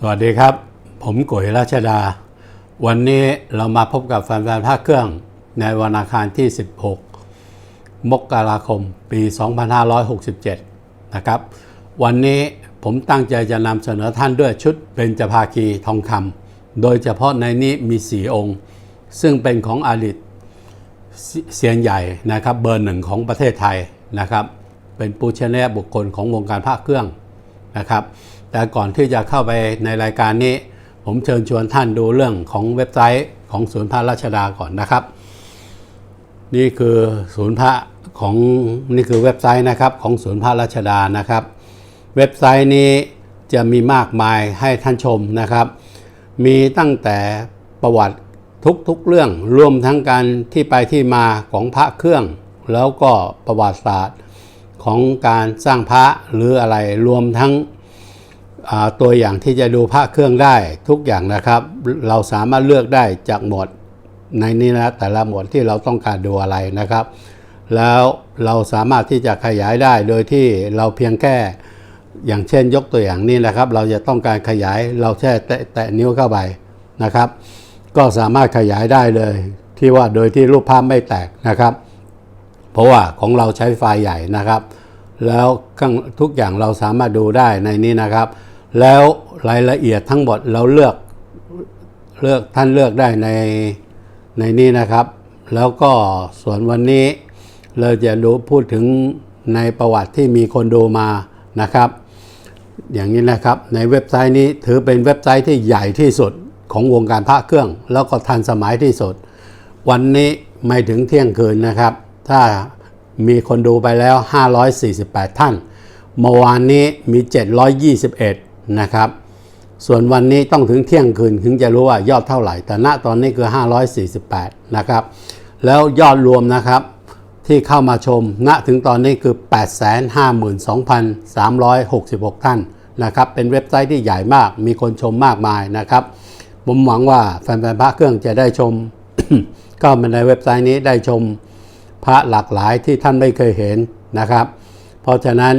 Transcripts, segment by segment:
สวัสดีครับ ผมกุยราชดา วันนี้เรามาพบกับแฟนๆภาคเครื่องในวันอังคารที่ 16 มกราคม ปี 2567 นะครับ วันนี้ผมตั้งใจจะนำเสนอท่านด้วยชุดเบญจภาคีทองคำโดยเฉพาะในนี้มีสีองค์ ซึ่งเป็นของอาลิตเซียนใหญ่นะครับเบอร์หนึ่งของประเทศไทยนะครับ เป็นปูชนียบุคคลของวงการภาคเครื่องนะครับ แต่ก่อนที่จะเข้าไปในรายการนี้ ผมเชิญชวนท่านดูเรื่องของเว็บไซต์ของศูนย์พระราชดาก่อนนะครับ นี่คือศูนย์พระของนี่คือเว็บไซต์นะครับของศูนย์พระราชดานะครับ เว็บไซต์นี้จะมีมากมายให้ท่านชมนะครับ มีตั้งแต่ประวัติทุกๆเรื่องรวมทั้งการที่ไปที่มาของพระเครื่อง แล้วก็ประวัติศาสตร์ของการสร้างพระหรืออะไรรวมทั้ง ตัวอย่างที่จะดูพระเครื่องได้ทุกอย่างนะครับ เราสามารถเลือกได้จากหมวดในนี้นะแต่ละหมวดที่เราต้องการดูอะไรนะครับ แล้วเราสามารถที่จะขยายได้โดยที่เราเพียงแค่อย่างเช่นยกตัวอย่างนี้นะครับ เราจะต้องการขยายเราแค่แตะนิ้วเข้าไปนะครับ ก็สามารถขยายได้เลย ที่ว่าโดยที่รูปภาพไม่แตกนะครับ เพราะว่าของเราใช้ไฟล์ใหญ่นะครับ แล้วทุกอย่างเราสามารถดูได้ในนี้นะครับ แล้วรายละเอียดทั้งหมดเราเลือกเลือกท่านเลือกได้ในในนี้นะครับ แล้วก็ส่วนวันนี้เราจะดูพูดถึงในประวัติที่มีคนดูมานะครับ อย่างนี้นะครับในเว็บไซต์นี้ถือเป็นเว็บไซต์ที่ใหญ่ที่สุดของวงการพระเครื่อง แล้วก็ทันสมัยที่สุด วันนี้ไม่ถึงเที่ยงคืนนะครับ ถ้ามีคนดูไปแล้ว 548 ท่าน เมื่อวานนี้มี 721 นะครับ ส่วนวันนี้ต้องถึงเที่ยงคืนถึงจะรู้ว่ายอดเท่าไหร่ แต่ณตอนนี้คือ 548 นะครับ แล้วยอดรวมนะครับที่เข้ามาชม ณ ถึงตอนนี้คือ 852,366 ท่านนะครับ เป็นเว็บไซต์ที่ใหญ่มาก มีคนชมมากมายนะครับ ผมหวังว่าแฟนๆพระเครื่องจะได้ชม ก็มาในเว็บไซต์นี้ได้ชมพระหลากหลายที่ท่านไม่เคยเห็นนะครับ เพราะฉะนั้น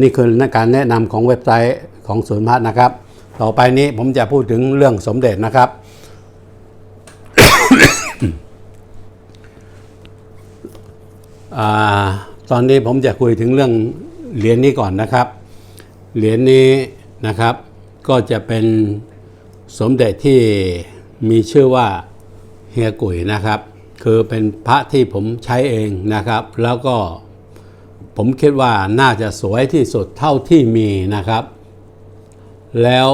นี่คือการแนะนำของเว็บไซต์ ของศูนพระนะครับ ต่อไปนี้ผมจะพูดถึงเรื่องสมเด็จนะครับอตอนนี้ผมจะคุยถึงเรื่องเหรียญนี้ก่อนนะครับ เหรียญนี้นะครับ ก็จะเป็นสมเด็จที่มีชื่อว่าเฮียกุยนะครับ คือเป็นพระที่ผมใช้เองนะครับ แล้วก็ผมคิดว่าน่าจะสวยที่สุดเท่าที่มีนะครับ แล้ว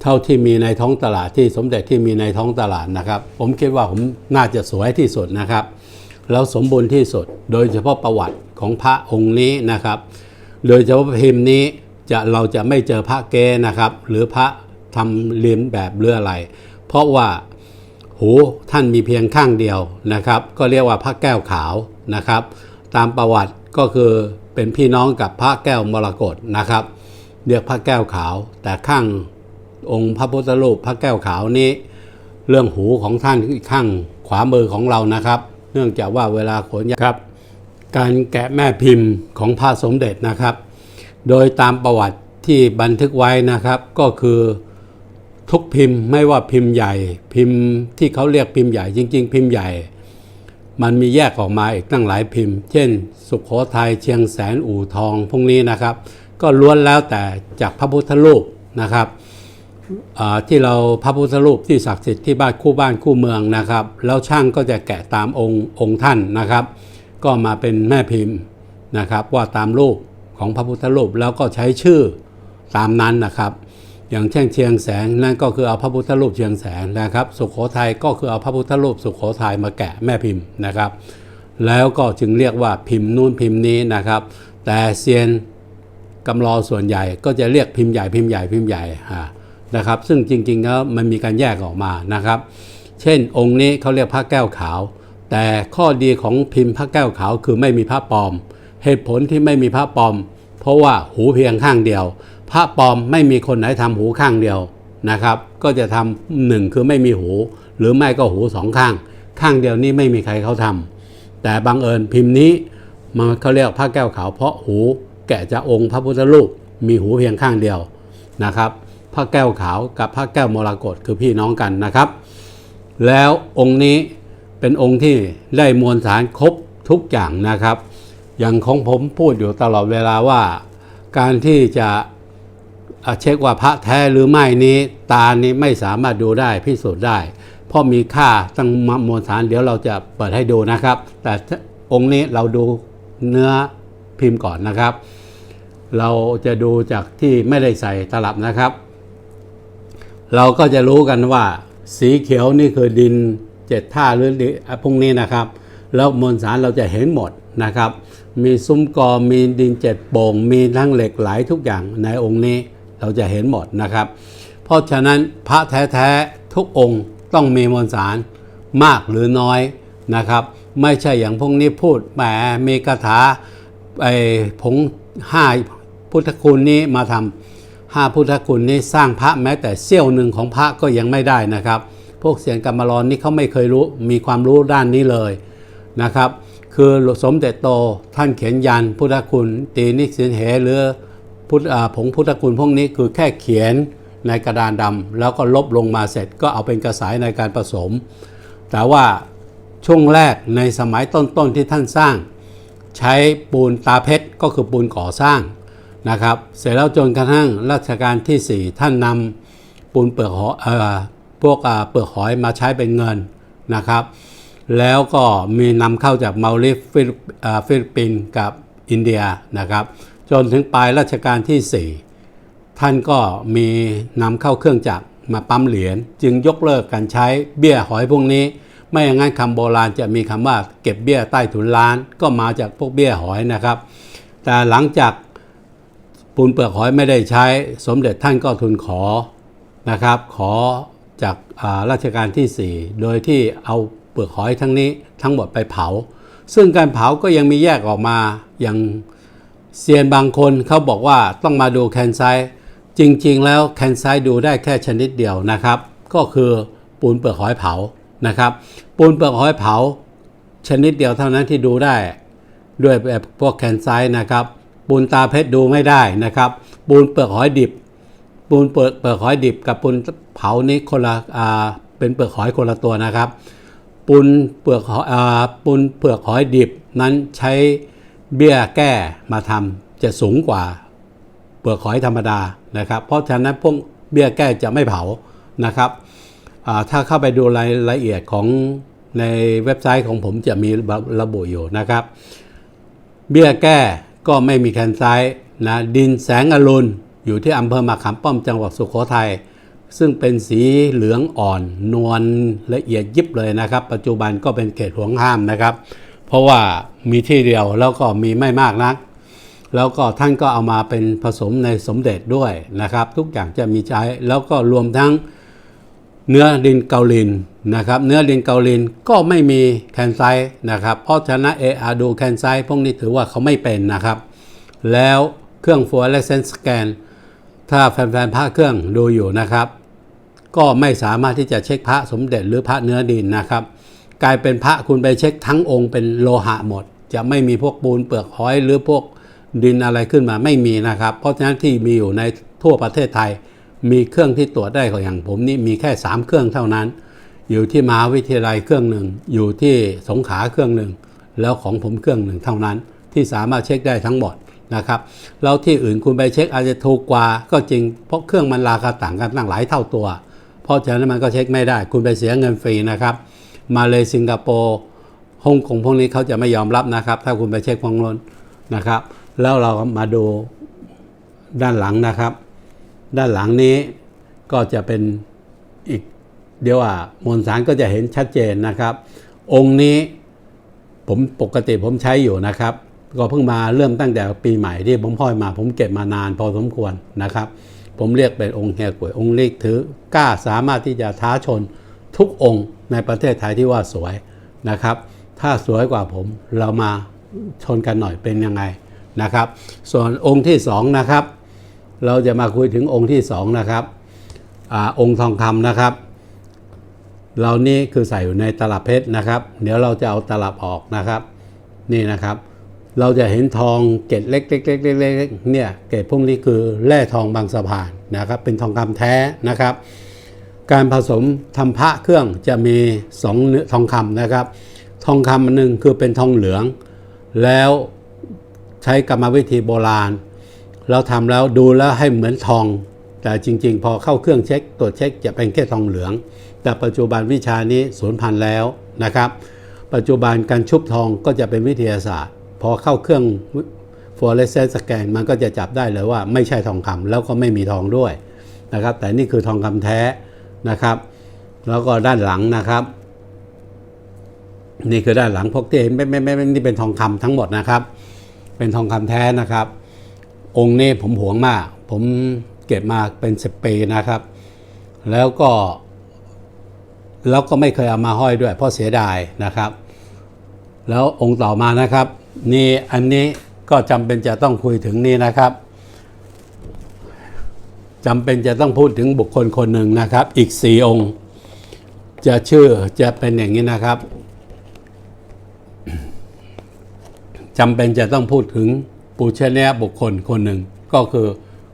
เท่าที่มีในท้องตลาดที่สมเด็จที่มีในท้องตลาดนะครับ ผมคิดว่าผมน่าจะสวยที่สุดนะครับ แล้วสมบูรณ์ที่สุด โดยเฉพาะประวัติของพระองค์นี้นะครับ โดยเฉพาะพิมพ์นี้จะเราจะไม่เจอพระเกนะครับ หรือพระทำเลียนแบบหรืออะไร เพราะว่าหูท่านมีเพียงข้างเดียวนะครับ ก็เรียกว่าพระแก้วขาวนะครับ ตามประวัติก็คือ เป็นพี่น้องกับพระแก้วมรกตนะครับ เรียกพระแก้วขาว แต่ข้างองค์พระพุทธรูปพระแก้วขาวนี้ เรื่องหูของท่านข้างขวามือของเรานะครับ เนื่องจากว่าเวลาขนย้ายครับ การแกะแม่พิมพ์ของพระสมเด็จนะครับ โดยตามประวัติที่บันทึกไว้นะครับก็คือทุกพิมพ์ไม่ว่าพิมพ์ใหญ่ พิมพ์ที่เขาเรียกพิมพ์ใหญ่จริง ๆ พิมพ์ใหญ่ มันมีแยกออกมาอีกตั้งหลายพิมพ์ เช่น สุขโขทัยเชียงแสนอู่ทองพวกนี้นะครับ ก็ล้วนแล้วแต่จากพระพุทธรูปนะครับที่เราพระพุทธรูปที่ศักดิ์สิทธิ์ที่บ้านคู่บ้านคู่เมืองนะครับ แล้วช่างก็จะแกะตามองค์องค์ท่านนะครับ ก็มาเป็นแม่พิมพ์นะครับว่าตามรูปของพระพุทธรูปแล้วก็ใช้ชื่อตามนั้นนะครับ อย่างเช่นเชียงแสนนั่นก็คือเอาพระพุทธรูปเชียงแสนนะครับ สุขโขทัยก็คือเอาพระพุทธรูปสุขโขทัยมาแกะแม่พิมพ์นะครับ แล้วก็จึงเรียกว่าพิมพ์นู่นพิมพ์นี้นะครับ แต่เซียนกำลอส่วนใหญ่ก็จะเรียกพิมพ์ใหญ่พิมพ์ใหญ่พิมพ์ใหญ่อ่านะครับ ซึ่งจริงๆแล้วมันมีการแยกออกมานะครับ เช่นองค์นี้เขาเรียกพระแก้วขาว แต่ข้อดีของพิมพ์พระแก้วขาวคือไม่มีพระปลอม เหตุผลที่ไม่มีพระปลอม เพราะว่าหูเพียงข้างเดียว พระปลอมไม่มีคนไหนทำหูข้างเดียวนะครับ ก็จะทำหนึ่งคือไม่มีหู หรือไม่ก็หูสองข้าง ข้างเดียวนี้ไม่มีใครเขาทำแต่บังเอิญพิมพ์นี้มันเขาเรียกพระแก้วขาวเพราะหูแกะจากองค์พระพุทธรูปมีหูเพียงข้างเดียวนะครับ พระแก้วขาวกับพระแก้วมรกตคือพี่น้องกันนะครับ แล้วองค์นี้เป็นองค์ที่ได้มวลสารครบทุกอย่างนะครับ อย่างของผมพูดอยู่ตลอดเวลาว่า การที่จะ เช็คว่าพระแท้หรือไม่นี้ตานี้ไม่สามารถดูได้พิสูจน์ได้ เพราะมีค่าตั้งมวลสารเดี๋ยวเราจะเปิดให้ดูนะครับ แต่องค์นี้เราดูเนื้อพิมพ์ก่อนนะครับ เราจะดูจากที่ไม่ได้ใส่ตลับนะครับ เราก็จะรู้กันว่า สีเขียวนี่คือดินเจ็ดท่าหรือพวกนี้นะครับ แล้วมวลสารเราจะเห็นหมดนะครับ มีซุ้มกอมีดินเจ็ดโป่งมีทั้งเหล็กไหลทุกอย่างในองค์นี้ เราจะเห็นหมดนะครับ เพราะฉะนั้นพระแท้ๆทุกองค์ต้องมีมวลสารมากหรือน้อยนะครับ ไม่ใช่อย่างพวกนี้พูดแหมมีคาถาไอ้ผงห้าพุทธคุณนี้มาทำห้าพุทธคุณนี้สร้างพระแม้แต่เสี้ยวหนึ่งของพระก็ยังไม่ได้นะครับ พวกเสียงกรรมลอนนี่เขาไม่เคยรู้มีความรู้ด้านนี้เลยนะครับ คือสมเด็จโตท่านเขียนยันพุทธคุณตีนิสินเหหรือ พุทธผงพุทธคุณพวกนี้คือแค่เขียนในกระดานดำแล้วก็ลบลงมาเสร็จก็เอาเป็นกระสายในการผสม แต่ว่าช่วงแรกในสมัยต้นๆที่ท่านสร้าง ใช้ปูนตาเพชรก็คือปูนก่อสร้างนะครับ เสร็จแล้วจนกระทั่งรัชกาลที่ 4 ท่านนำปูนเปลือกหอยพวกเปลือกหอยมาใช้เป็นเงินนะครับ แล้วก็มีนำเข้าจากมาเลฟิลิปอ่าฟิลิปปินส์กับอินเดียนะครับ จนถึงปลายรัชกาลที่ 4 ท่านก็มีนำเข้าเครื่องจักรมาปั๊มเหรียญจึงยกเลิกการใช้เบี้ยหอยพวกนี้ ไม่อย่างนั้นคำโบราณจะมีคำว่าเก็บเบี้ยใต้ถุนล้าน ก็มาจากพวกเบี้ยหอยนะครับ แต่หลังจากปูนเปลือกหอยไม่ได้ใช้ สมเด็จท่านก็ทูลขอนะครับ ขอจาการัชกาลที่ 4 โดยที่เอาเปลือกหอยทั้งนี้ทั้งหมดไปเผา ซึ่งการเผาก็ยังมีแยกออกมาอย่าง เซียนบางคนเขาบอกว่าต้องมาดูแคนไซจริง ๆ แล้วแคนไซดูได้แค่ชนิดเดียวนะครับ ก็คือปูนเปลือกหอยเผานะครับ ปูนเปลือกหอยเผา ชนิดเดียวเท่านั้นที่ดูได้ ด้วยแบบพวกแคนไซนะครับ ปูนตาเพชรดูไม่ได้นะครับ ปูนเปลือกหอยดิบ ปูนเปลือกเปลือกหอยดิบ กับปูนเผานี่คนละอ่าเป็นเปลือกหอยคนละตัวนะครับ ปูนเปลือกหอยอ่าปูนเปลือกหอยดิบนั้นใช้ เบี้ยแก้มาทำจะสูงกว่าเปลือกหอยธรรมดานะครับ เพราะฉะนั้นพวกเบี้ยแก้จะไม่เผานะครับถ้าเข้าไปดูรายละเอียดของในเว็บไซต์ของผมจะมีระบุอยู่นะครับ เบี้ยแก้ก็ไม่มีแคนไซต์นะดินแสงอรุณอยู่ที่อำเภอมะขามป้อมจังหวัดสุโขทัยซึ่งเป็นสีเหลืองอ่อน นวลละเอียดยิบเลยนะครับ ปัจจุบันก็เป็นเขตห่วงห้ามนะครับ เพราะว่ามีที่เดียวแล้วก็มีไม่มากนัก แล้วก็ท่านก็เอามาเป็นผสมในสมเด็จด้วยนะครับ ทุกอย่างจะมีใช้แล้วก็รวมทั้งเนื้อดินเกาลินนะครับ เนื้อดินเกาลินก็ไม่มีแคนไซนะครับ เพราะฉะนั้นเออาดูแคนไซพวกนี้ถือว่าเขาไม่เป็นนะครับ แล้วเครื่องฟัวและเซนสแกนถ้าแฟนๆพระเครื่องดูอยู่นะครับ ก็ไม่สามารถที่จะเช็คพระสมเด็จหรือพระเนื้อดินนะครับ กลายเป็นพระคุณไปเช็คทั้งองค์เป็นโลหะหมด จะไม่มีพวกปูนเปลือกหอยหรือพวกดินอะไรขึ้นมาไม่มีนะครับ เพราะฉะนั้นที่มีอยู่ในทั่วประเทศไทย มีเครื่องที่ตรวจได้ของอย่างผมนี่มีแค่ 3 เครื่องเท่านั้น อยู่ที่มหาวิทยาลัยเครื่องหนึ่ง อยู่ที่สงขลาเครื่องหนึ่ง แล้วของผมเครื่องหนึ่งเท่านั้น ที่สามารถเช็คได้ทั้งหมดนะครับแล้วที่อื่นคุณไปเช็คอาจจะถูกกว่าก็จริง เพราะเครื่องมันราคาต่างกันตั้งหลายเท่าตัว เพราะฉะนั้นมันก็เช็คไม่ได้ คุณไปเสียเงินฟรีนะครับ มาเลยสิงคโปร์ฮ่องกงพวกนี้เขาจะไม่ยอมรับนะครับ ถ้าคุณไปเช็คพองล้นนะครับ แล้วเรามาดูด้านหลังนะครับ ด้านหลังนี้ก็จะเป็นอีกเดี๋ยวว่ามวลสารก็จะเห็นชัดเจนนะครับ องค์นี้ผมปกติผมใช้อยู่นะครับ ก็เพิ่งมาเริ่มตั้งแต่ปีใหม่ที่ผมพ่อยมา ผมเก็บมานานพอสมควรนะครับ ผมเรียกเป็นองค์เฮียกวยองค์เล็กถือกล้าสามารถที่จะท้าชน ทุกองค์ในประเทศไทยที่ว่าสวยนะครับ ถ้าสวยกว่าผมเรามาชนกันหน่อยเป็นยังไงนะครับ ส่วนองค์ที่สองนะครับ เราจะมาคุยถึงองค์ที่สองนะครับอองค์ทองคำนะครับ เรานี่คือใส่อยู่ในตลับเพชรนะครับ เดี๋ยวเราจะเอาตลับออกนะครับ นี่นะครับ เราจะเห็นทองเกล็ดเล็กๆๆๆๆเนี่ยเกล็ดพวกนี้คือแร่ทองบางสะพานนะครับ เป็นทองคำแท้นะครับ การผสมทำพระเครื่องจะมีสองเนื้อทองคำนะครับ ทองคำอันหนึ่งคือเป็นทองเหลือง แล้วใช้กรรมวิธีโบราณ เราทำแล้วดูแล้วให้เหมือนทอง แต่จริง ๆ พอเข้าเครื่องเช็คตรวจเช็คจะเป็นแค่ทองเหลือง แต่ปัจจุบันวิชานี้สูญพันธุ์แล้วนะครับ ปัจจุบันการชุบทองก็จะเป็นวิทยาศาสตร์ พอเข้าเครื่องฟลอเรสเซนต์สแกนมันก็จะจับได้เลยว่าไม่ใช่ทองคำแล้วก็ไม่มีทองด้วยนะครับ แต่นี่คือทองคำแท้ นะครับ แล้วก็ด้านหลังนะครับ นี่คือด้านหลังพวกที่เห็นไม่ไม่ไม่ไม่นี่เป็นทองคำทั้งหมดนะครับ เป็นทองคำแท้นะครับ องค์นี้ผมหวงมาก ผมเก็บมาเป็นสิบปีนะครับ แล้วก็ แล้วก็ไม่เคยเอามาห้อยด้วย เพราะเสียดายนะครับ แล้วองค์ต่อมานะครับ นี่อันนี้ก็จำเป็นจะต้องคุยถึงนี่นะครับ จำเป็นจะต้องพูดถึงบุคคลคนหนึ่งนะครับ อีกสี่องค์ จะชื่อจะเป็นอย่างนี้นะครับจำเป็นจะต้องพูดถึงปูชนียบุคคลคนหนึ่ง ก็คือ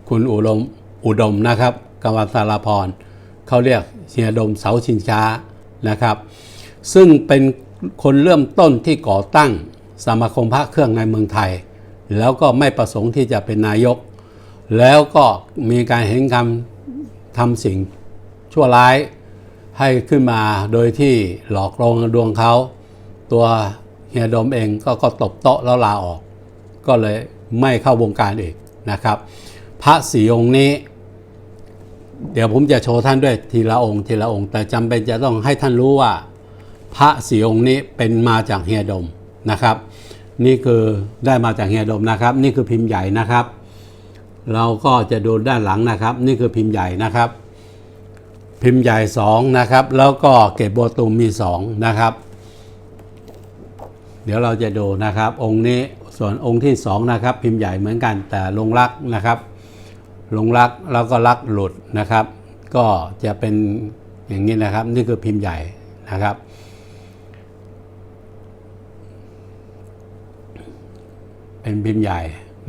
คุณอุดมอุดมนะครับกวันสารพรเขาเรียกเฮียดมเสาชิงช้านะครับ ซึ่งเป็นคนเริ่มต้นที่ก่อตั้งสมาคมพระเครื่องในเมืองไทย แล้วก็ไม่ประสงค์ที่จะเป็นนายก แล้วก็มีการเห็นคำทำสิ่งชั่วร้ายให้ขึ้นมาโดยที่หลอกลวงดวงเขา ตัวเฮียดมเองก็ก็ตบโต๊ะแล้วลาออก ก็เลยไม่เข้าวงการอีกนะครับ พระสี่องค์นี้ เดี๋ยวผมจะโชว์ท่านด้วยทีละองค์ทีละองค์ แต่จำเป็นจะต้องให้ท่านรู้ว่า พระสี่องค์นี้เป็นมาจากเฮียดมนะครับ นี่คือได้มาจากเฮียดมนะครับ นี่คือพิมพ์ใหญ่นะครับ เราก็จะดูด้านหลังนะครับ นี่คือพิมพ์ใหญ่นะครับ พิมพ์ใหญ่ 2 นะครับ แล้วก็เกตโบวตุมมี 2 นะครับ เดี๋ยวเราจะดูนะครับ องค์นี้ส่วนองค์ที่ 2 นะครับ พิมพ์ใหญ่เหมือนกันแต่ลงรักนะครับ ลงรักแล้วก็รักหลุดนะครับ ก็จะเป็นอย่างนี้นะครับ นี่คือพิมพ์ใหญ่นะครับเป็นพิมพ์ใหญ่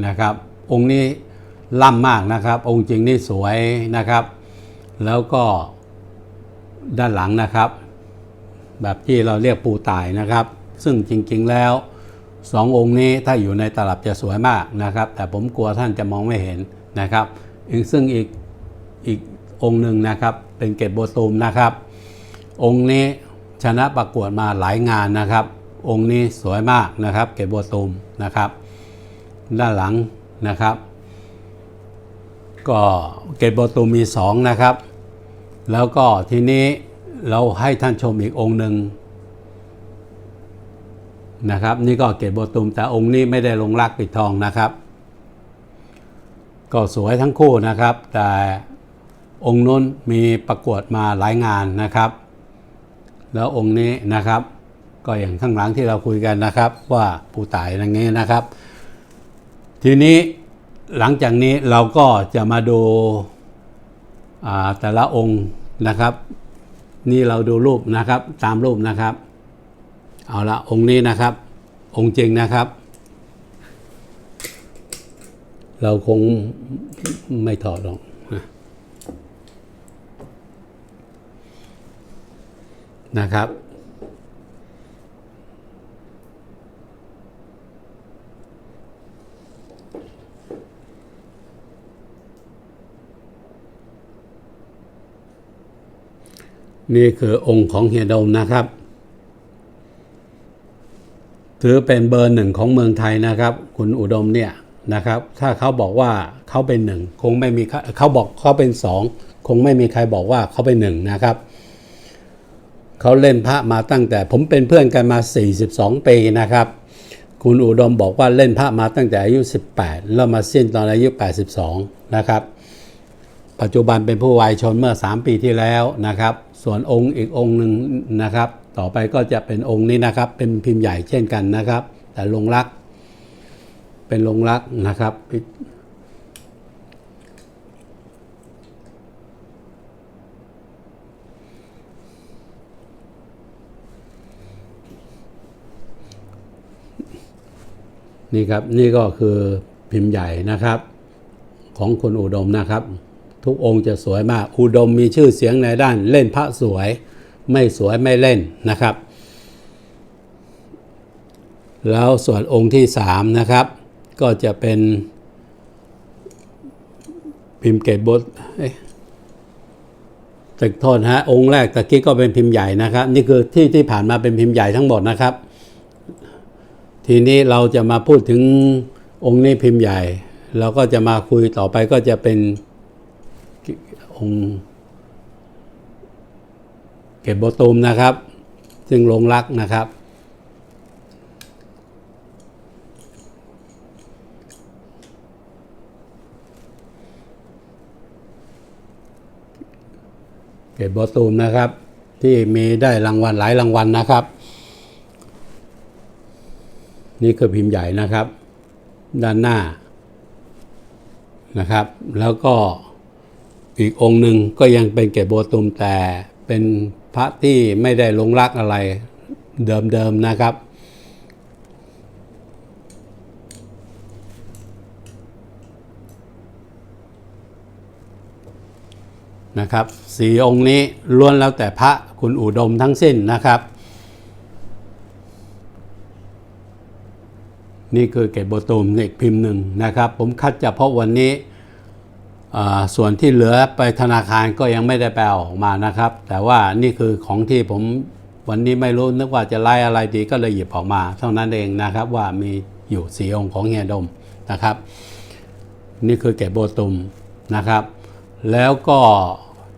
นะครับ องค์นี้ ล่ำมากนะครับ องค์จริงนี่สวยนะครับ แล้วก็ด้านหลังนะครับ แบบที่เราเรียกปูตายนะครับ ซึ่งจริงๆแล้วสององค์นี้ถ้าอยู่ในตลับจะสวยมากนะครับ แต่ผมกลัวท่านจะมองไม่เห็นนะครับอีกซึ่งอีกอีกองค์หนึ่งนะครับเป็นเกตโบตูมนะครับ องค์นี้ชนะประกวดมาหลายงานนะครับ องค์นี้สวยมากนะครับ เกตโบตูมนะครับ ด้านหลังนะครับ ก็เกตโบตูมีสองนะครับ แล้วก็ทีนี้เราให้ท่านชมอีกองค์หนึ่งนะครับ นี่ก็เกตโบตูมแต่องค์นี้ไม่ได้ลงรักปิดทองนะครับ ก็สวยทั้งคู่นะครับ แต่องค์นู้นมีประกวดมาหลายงานนะครับ แล้วองค์นี้นะครับ ก็อย่างข้างหลังที่เราคุยกันนะครับ ว่าผู้ตายอย่างนี้นะครับ ทีนี้ หลังจากนี้เราก็จะมาดูาแต่ละองค์นะครับ นี่เราดูรูปนะครับตามรูปนะครับ เอาละองค์นี้นะครับ องค์จริงนะครับ เราคงไม่ถอดหรอกนะครับ นี่คือองค์ของเฮียดมนะครับ ถือเป็นเบอร์หนึ่งของเมืองไทยนะครับ คุณอุดมเนี่ยนะครับ ถ้าเขาบอกว่าเขาเป็นหนึ่งคงไม่มีเขาบอกเขาเป็นสองคงไม่มีใครบอกว่าเขาเป็นหนึ่งนะครับเขาเล่นพระมาตั้งแต่ผมเป็นเพื่อนกันมา 42 ปีนะครับ คุณอุดมบอกว่าเล่นพระมาตั้งแต่อายุ 18 แล้วมาสิ้นตอนอายุ 82 นะครับ ปัจจุบันเป็นผู้วัยชนเมื่อ 3 ปีที่แล้วนะครับ ส่วนองค์อีกองค์หนึ่งนะครับ ต่อไปก็จะเป็นองค์นี้นะครับ เป็นพิมพ์ใหญ่เช่นกันนะครับ แต่ลงรัก เป็นลงรักนะครับนี่ครับนี่ก็คือพิมพ์ใหญ่นะครับ ของคุณอุดมนะครับ ทุกองค์จะสวยมาก อุดมมีชื่อเสียงในด้านเล่นพระสวย ไม่สวยไม่เล่นนะครับ แล้วส่วนองค์ที่สามนะครับก็จะเป็นพิมพ์เกตบดเอ้ยตึกโทษฮะองค์แรกตะกี้ก็เป็นพิมพ์ใหญ่นะครับ นี่คือที่ที่ผ่านมาเป็นพิมพ์ใหญ่ทั้งหมดนะครับ ทีนี้เราจะมาพูดถึงองค์นี้พิมพ์ใหญ่ เราก็จะมาคุยต่อไปก็จะเป็น งเก็บโบตูมนะครับ ซึ่งลงรักนะครับ เกตโบตูมนะครับ ที่มีได้รางวัลหลายรางวัลนะครับ นี่คือพิมพ์ใหญ่นะครับ ด้านหน้านะครับ แล้วก็ อีกองค์หนึ่งก็ยังเป็นเกตโบตูมแต่เป็นพระที่ไม่ได้ลงรักอะไรเดิมๆนะครับ นะครับสีองค์นี้ล้วนแล้วแต่พระคุณอุดมทั้งสิ้นนะครับ นี่คือเกตโบตูมอีกพิมพ์หนึ่งนะครับ ผมคัดเฉพาะวันนี้ ส่วนที่เหลือไปธนาคารก็ยังไม่ได้ไปเออกมานะครับ แต่ว่านี่คือของที่ผมวันนี้ไม่รู้นึกว่าจะไล่อะไรดีก็เลยหยิบออกมา เท่านั้นเองนะครับว่ามีอยู่สีองค์ของเฮียดมนะครับ นี่คือเก็บโบตุมนะครับ แล้วก็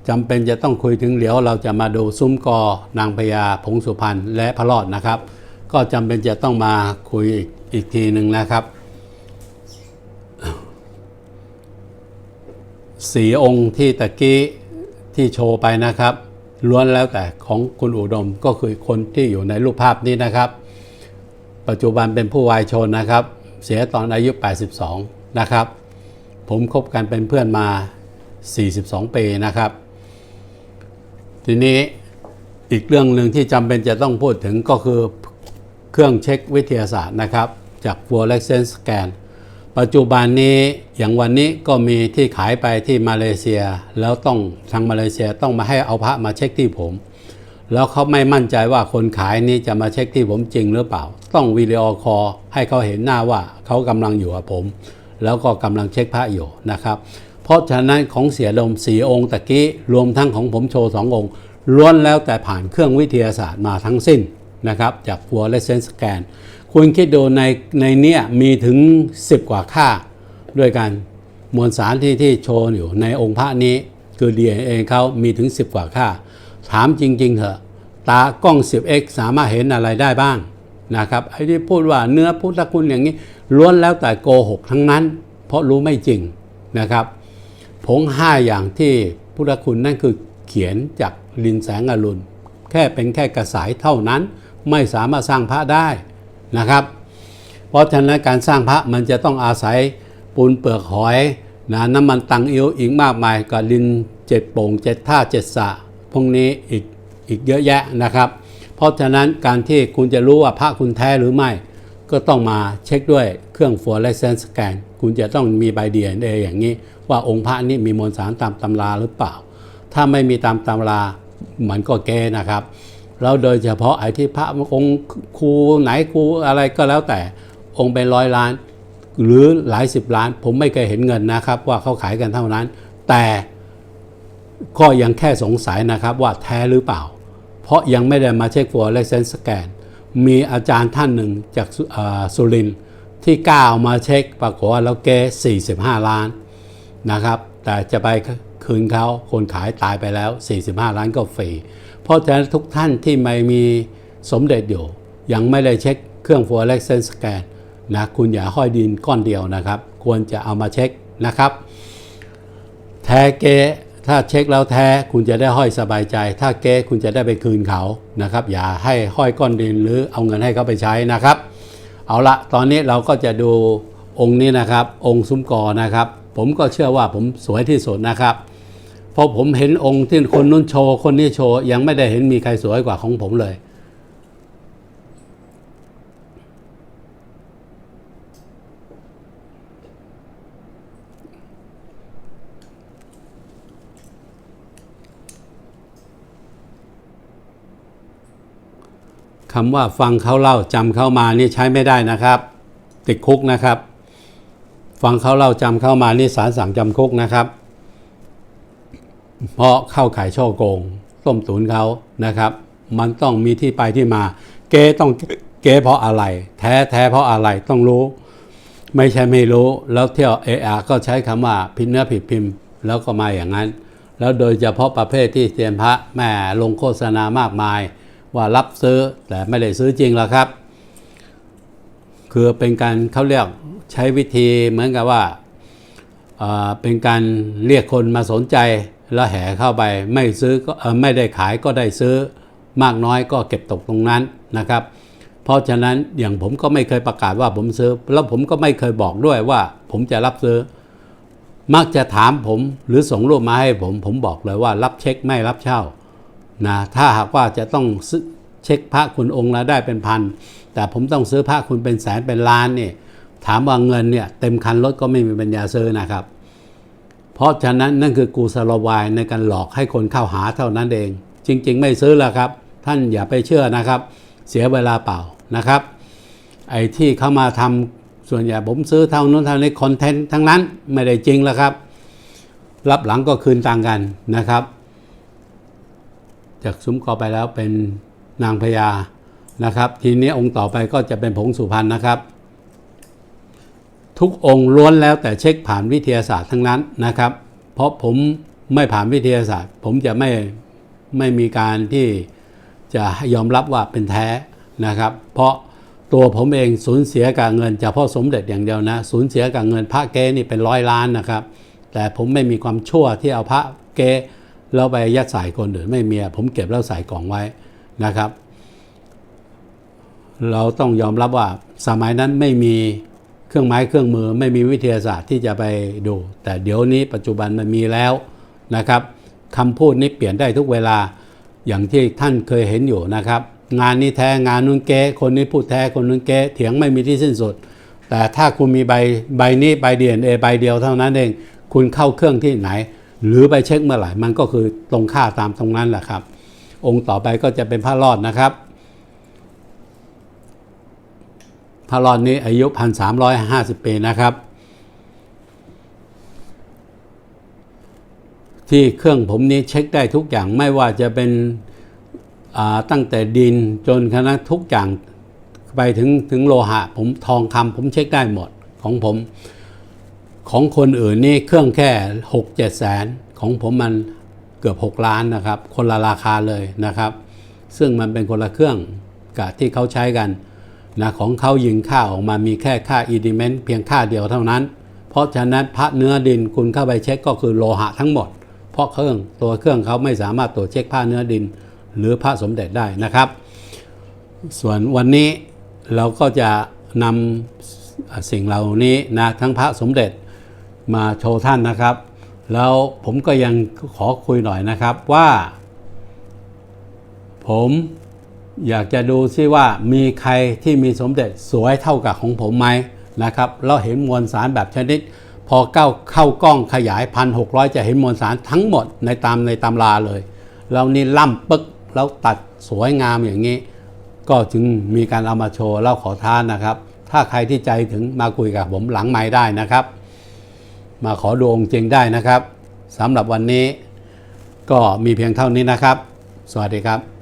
จำเป็นจะต้องคุยถึงเดี๋ยวเราจะมาดูซุ้มกอนางพญาผงสุพรรณและพระรอดนะครับ ก็จำเป็นจะต้องมาคุยอีกอีกทีหนึ่งนะครับ สีองค์ที่ตะกี้ที่โชว์ไปนะครับ ล้วนแล้วแต่ของคุณอุดมก็คือคนที่อยู่ในรูปภาพนี้นะครับ ปัจจุบันเป็นผู้วายชนนะครับ เสียตอนอายุ 82 นะครับ ผมคบกันเป็นเพื่อนมา 42 ปีนะครับ ทีนี้อีกเรื่องหนึ่งที่จำเป็นจะต้องพูดถึงก็คือเครื่องเช็ควิทยาศาสตร์นะครับ จาก fluorescence scan ปัจจุบันนี้อย่างวันนี้ก็มีที่ขายไปที่มาเลเซีย แล้วต้องทางมาเลเซียต้องมาให้เอาพระมาเช็คที่ผม แล้วเขาไม่มั่นใจว่าคนขายนี้จะมาเช็คที่ผมจริงหรือเปล่า ต้องวิดีโอคอลให้เขาเห็นหน้าว่าเขากำลังอยู่กับผม แล้วก็กำลังเช็คพระอยู่นะครับ เพราะฉะนั้นของเสียดมสีองค์ตะกี้รวมทั้งของผมโชว์สององค์ล้วนแล้วแต่ผ่านเครื่องวิทยาศาสตร์มาทั้งสิ้นนะครับจาก fluorescence scan คุณคิดดูในในเนี้ยมีถึง 10 กว่าค่าด้วยกันมวลสารที่ที่โชว์อยู่ในองค์พระนี้ คือ DNA เขามีถึง 10 กว่าค่า ถามจริง ๆเถอะตากล้อง 10x สามารถเห็นอะไรได้บ้างนะครับไอ้ที่พูดว่าเนื้อพุทธคุณอย่างนี้ล้วนแล้วแต่โกหกทั้งนั้น เพราะรู้ไม่จริงนะครับผงห้าอย่างที่พุทธคุณนั่นคือเขียนจากลินแสงอรุณ แค่เป็นแค่กระสายเท่านั้น ไม่สามารถสร้างพระได้ นะครับ เพราะฉะนั้นการสร้างพระมันจะต้องอาศัยปูนเปลือกหอยนะน้ำมันตังอิวอีกมากมายกับลินเจ็ดโป่งเจ็ดท่าเจ็ดสะพวกนี้อีกอีกเยอะแยะนะครับ เพราะฉะนั้นการที่คุณจะรู้ว่าพระคุณแท้หรือไม่ ก็ต้องมาเช็คด้วยเครื่อง fluorescence scan คุณจะต้องมีใบ DNA อย่างนี้ ว่าองค์พระนี้มีมวลสารตามตำราหรือเปล่า ถ้าไม่มีตามตำรามันก็แก้นะครับ แล้วโดยเฉพาะไอ้ที่พระองค์ครูไหนครูอะไรก็แล้วแต่องค์เป็นร้อยล้าน หรือหลายสิบล้าน ผมไม่เคยเห็นเงินนะครับ ว่าเขาขายกันเท่านั้น แต่ก็ยังแค่สงสัยนะครับว่าแท้หรือเปล่า เพราะยังไม่ได้มาเช็ค fluorescence scan มีอาจารย์ท่านหนึ่งจากสุรินที่กล้าเอามาเช็คปรากฏว่าแล้วแก45 ล้านนะครับ แต่จะไปคืนเขาคนขายตายไปแล้ว 45 ล้านก็ฟรี เพราะฉะนั้นทุกท่านที่ไม่มีสมเด็จอยู่ ยังไม่ได้เช็คเครื่อง fluorescence scan นะคุณอย่าห้อยดินก้อนเดียวนะครับ ควรจะเอามาเช็คนะครับ แท้เก๊ถ้าเช็คแล้วแท้คุณจะได้ห้อยสบายใจ ถ้าเก๊คุณจะได้ไปคืนเขานะครับ อย่าให้ห้อยก้อนดินหรือเอาเงินให้เขาไปใช้นะครับ เอาละตอนนี้เราก็จะดูองค์นี้นะครับ องค์ซุ้มกอนะครับ ผมก็เชื่อว่าผมสวยที่สุดนะครับ พอผมเห็นองค์ที่คนนู้นโชว์คนนี้โชว์ยังไม่ได้เห็นมีใครสวยกว่าของผมเลย คำว่าฟังเขาเล่าจำเขามานี่ใช้ไม่ได้นะครับ ติดคุกนะครับ ฟังเขาเล่าจำเข้ามานี่สารสั่งจำคุกนะครับ เพราะเข้าขายช่อโกงต้มตุนเขานะครับ มันต้องมีที่ไปที่มา เก๊ต้องเก๊เพราะอะไร แท้แท้เพราะอะไรต้องรู้ ไม่ใช่ไม่รู้แล้วเที่ยวเออาก็ใช้คำว่าพิมพ์เนื้อผิดพิมพ์ แล้วก็มาอย่างนั้น แล้วโดยเฉพาะประเภทที่เซียนพระแม่ลงโฆษณามากมาย ว่ารับซื้อแต่ไม่ได้ซื้อจริงหรอครับ คือเป็นการเขาเรียกใช้วิธีเหมือนกับว่าเป็นการเรียกคนมาสนใจ แล้วแห่เข้าไปไม่ซื้อก็ไม่ได้ขายก็ได้ซื้อมากน้อยก็เก็บตกตรงนั้นนะครับ เพราะฉะนั้นอย่างผมก็ไม่เคยประกาศว่าผมซื้อ แล้วผมก็ไม่เคยบอกด้วยว่า ผมจะรับซื้อ มักจะถามผมหรือส่งรูปมาให้ผม ผมบอกเลยว่ารับเช็คไม่รับเช่านะถ้าหากว่าจะต้องซื้อเช็คพระคุณองค์ละได้เป็นพันแต่ผมต้องซื้อพระคุณเป็นแสนเป็นล้านเนี่ยถามว่าเงินเนี่ยเต็มคันรถก็ไม่มีปัญญาซื้อนะครับ เพราะฉะนั้นนั่นคือกูสลวายในการหลอกให้คนเข้าหาเท่านั้นเอง จริง ๆ ไม่ซื้อแล้วครับ ท่านอย่าไปเชื่อนะครับ เสียเวลาเปล่านะครับ ไอ้ที่เข้ามาทำส่วนใหญ่ผมซื้อเท่านู้นเท่านี้คอนเทนต์ทั้งนั้นไม่ได้จริงแล้วครับ รับหลังก็คืนตังกันนะครับ จากซุ้มกอไปแล้วเป็นนางพญานะครับ ทีนี้องค์ต่อไปก็จะเป็นผงสุพรรณนะครับ ทุกองค์ล้วนแล้วแต่เช็คผ่านวิทยาศาสตร์ทั้งนั้นนะครับ เพราะผมไม่ผ่านวิทยาศาสตร์ ผมจะไม่ไม่มีการที่จะยอมรับว่าเป็นแท้นะครับ เพราะตัวผมเองสูญเสียกับเงินเฉพาะสมเด็จอย่างเดียวนะสูญเสียกับเงินพระเก้นี่เป็นร้อยล้านนะครับ แต่ผมไม่มีความชั่วที่เอาพระเก้แล้วไปยัดใส่คนอื่นไม่มีผมเก็บแล้วใส่กล่องไว้นะครับ เราต้องยอมรับว่าสมัยนั้นไม่มี เครื่องไม้เครื่องมือไม่มีวิทยาศาสตร์ที่จะไปดู แต่เดี๋ยวนี้ปัจจุบันมันมีแล้วนะครับคำพูดนี้เปลี่ยนได้ทุกเวลาอย่างที่ท่านเคยเห็นอยู่นะครับ งานนี้แท้งานนู้นเก๊คนนี้พูดแท้คนนู้นเก๊เถียงไม่มีที่สิ้นสุด แต่ถ้าคุณมีใบใบนี้ใบเดียนเอใบเดียวเท่านั้นเอง คุณเข้าเครื่องที่ไหน หรือไปเช็คเมื่อไหร่มันก็คือตรงค่าตามตรงนั้นแหละครับ องค์ต่อไปก็จะเป็นพระรอดนะครับ พระรอดนี้อายุ 1,350 ปีนะครับ ที่เครื่องผมนี้เช็คได้ทุกอย่างไม่ว่าจะเป็นตั้งแต่ดินจนคณะทุกอย่างไปถึงถึงโลหะ ผมทองคำผมเช็คได้หมดของผม ของคนอื่นนี่เครื่องแค่ 6 7 แสน ของผมมันเกือบ 6 ล้านนะครับ คนละราคาเลยนะครับ ซึ่งมันเป็นคนละเครื่องกับที่เขาใช้กัน นะของเขายิงค่าออกมามีแค่ค่าอีดิเมนต์เพียงค่าเดียวเท่านั้น เพราะฉะนั้นพระเนื้อดินคุณเข้าไปเช็คก็คือโลหะทั้งหมด เพราะเครื่องตัวเครื่องเขาไม่สามารถตรวจเช็คผ้าเนื้อดิน หรือพระสมเด็จได้นะครับ ส่วนวันนี้เราก็จะนำสิ่งเหล่านี้นะทั้งพระสมเด็จมาโชว์ท่านนะครับ แล้วผมก็ยังขอคุยหน่อยนะครับว่า ผม อยากจะดูซิว่ามีใครที่มีสมเด็จสวยเท่ากับของผมไหมนะครับเราเห็นมวลสารแบบชนิด พอเข้าเข้ากล้องขยายพันหกจะเห็นมวลสารทั้งหมดในตามในตำราเลยแล้วนี่ล่ำปึ๊กแล้วตัดสวยงามอย่างนี้ ก็จึงมีการเอามาโชว์แล้วขอท้านนะครับ ถ้าใครที่ใจถึงมาคุยกับผมหลังไม้ได้นะครับ มาขอดูองค์จริงได้นะครับสำหรับวันนี้ก็มีเพียงเท่านี้นะครับ สวัสดีครับ